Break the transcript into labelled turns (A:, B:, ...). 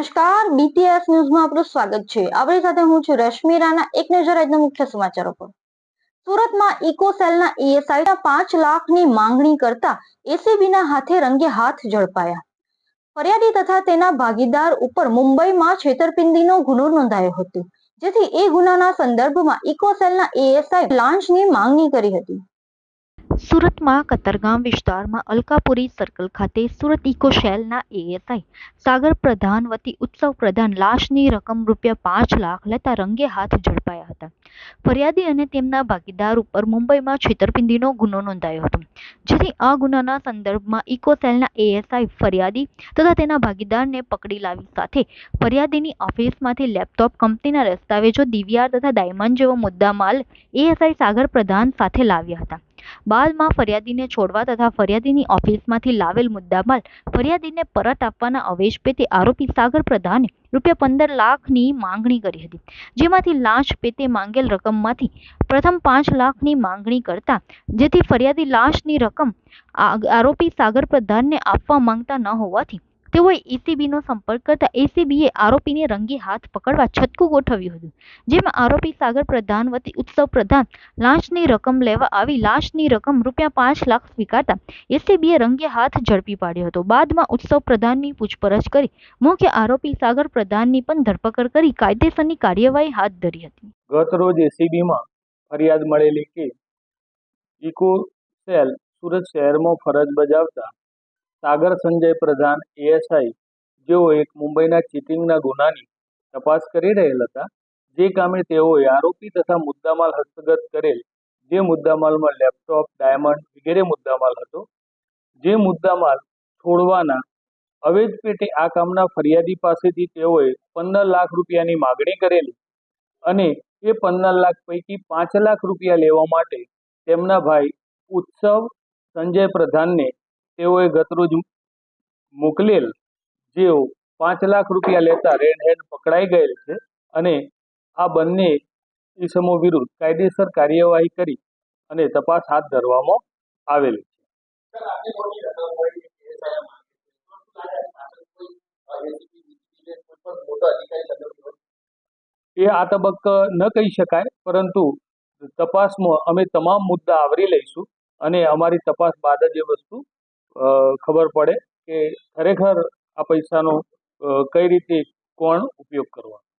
A: નમસ્કાર બીટીએસ ન્યૂઝમાં આપનું સ્વાગત છે. આપણી સાથે હું છું રશ્મિ રાણા. એક નજર આજના મુખ્ય સમાચારો પર. સુરતમાં ઇકોસેલના ઈએસઆઈ પાંચ લાખની માંગણી કરતા એસીબીના હાથે રંગે હાથ ઝડપાયા. ફરિયાદી તથા તેના ભાગીદાર ઉપર મુંબઈમાં છેતરપિંડીનો ગુનો નોંધાયો હતો. જેથી એ ગુનાના સંદર્ભમાં ઇકોસેલના એએસઆઈ લાંચની માંગણી કરી હતી.
B: સુરતમાં કતરગામ વિસ્તારમાં અલકાપુરી સર્કલ ખાતે સુરત ઇકોશેલના એએસઆઈ સાગર પ્રધાન વતી ઉત્સવ પ્રધાન લાશની રકમ રૂપિયા પાંચ લાખ લેતા રંગે હાથ ઝડપાયા હતા. ફરિયાદી અને તેમના ભાગીદાર ઉપર મુંબઈમાં છેતરપિંડીનો ગુનો નોંધાયો હતો, જેથી આ ગુનાના સંદર્ભમાં ઇકો સેલના એએસઆઈ ફરિયાદી તથા તેના ભાગીદારને પકડી લાવી સાથે ફરિયાદીની ઓફિસમાંથી લેપટોપ કંપનીના દસ્તાવેજો દિવ્યાર તથા ડાયમંડ જેવો મુદ્દામાલ એએસઆઈ સાગર પ્રધાન સાથે લાવ્યા હતા. બાદમાં ફરિયાદીને છોડવા તથા ફરિયાદીની ઓફિસમાંથી લાવેલ મુદ્દામાલ ફરિયાદીને પરત આપવાના અવેશ પેટે આરોપી સાગર પ્રધાને રૂપિયા પંદર લાખની માંગણી કરી હતી, જેમાંથી લાશ પેટે માંગેલ રકમમાંથી પ્રથમ પાંચ લાખની માંગણી કરતા, જેથી ફરિયાદી લાશની રકમ આરોપી સાગર પ્રધાનને આપવા માંગતા ન હોવાથી તેઓએ એસીબીનો સંપર્ક કરતા એસીબીએ આરોપીને રંગે હાથ પકડવા છટકું ગોઠવ્યું હતું. જેમાં આરોપી સાગર પ્રધાન, વતી ઉત્સવ પ્રધાન લાંચની રકમ લેવા આવી લાંચની રકમ રૂપિયા પાંચ લાખ સ્વીકારતા એસીબીએ રંગે હાથ ઝડપી પાડ્યો હતો. બાદમાં ઉત્સવ પ્રધાનની પૂછપરછ કરી મુખ્ય આરોપી સાગર પ્રધાનની પણ ધરપકડ કરી કાયદેસરની કાર્યવાહી હાથ ધરી હતી.
C: ગત રોજ એસીબીમાં ફરિયાદ મળેલી કે ઇકો સેલ સુરત શહેરમાં ફરજ બજાવતા સાગર સંજય પ્રધાન એએસઆઈ જેઓ એક મુંબઈના ચીટિંગના ગુનાની તપાસ કરી રહેલ હતા, જે કામે તેઓએ આરોપી તથા મુદ્દામાલ હસ્તગત કરેલ, જે મુદ્દામાલમાં લેપટોપ, ડાયમંડ વગેરે મુદ્દામાલ હતો, જે મુદ્દામાલ છોડવાના અવેજ પેટે આ કામના ફરિયાદી પાસેથી તેઓએ પંદર લાખ રૂપિયાની માગણી કરેલી અને એ પંદર લાખ પૈકી પાંચ લાખ રૂપિયા લેવા માટે તેમના ભાઈ ઉત્સવ સંજય પ્રધાનને તેઓએ ગતરોજ મોકલેલ જેઓ પાંચ લાખ રૂપિયા લેતા રેડ હેન્ડ પકડાઈ ગયેલ છે અને આ બંને ઇસમો વિરુદ્ધ કાયદેસર કાર્યવાહી કરી અને તપાસ હાથ ધરવામાં આવેલ છે. એ આ તબક્ક ન કહી શકાય પરંતુ તપાસમાં અમે તમામ મુદ્દા આવરી લઈશું અને અમારી તપાસ બાદ જ એ વસ્તુ ખબર પડે કે ખરેખર આ પૈસાનો કઈ રીતે કોણ ઉપયોગ કરવાનો.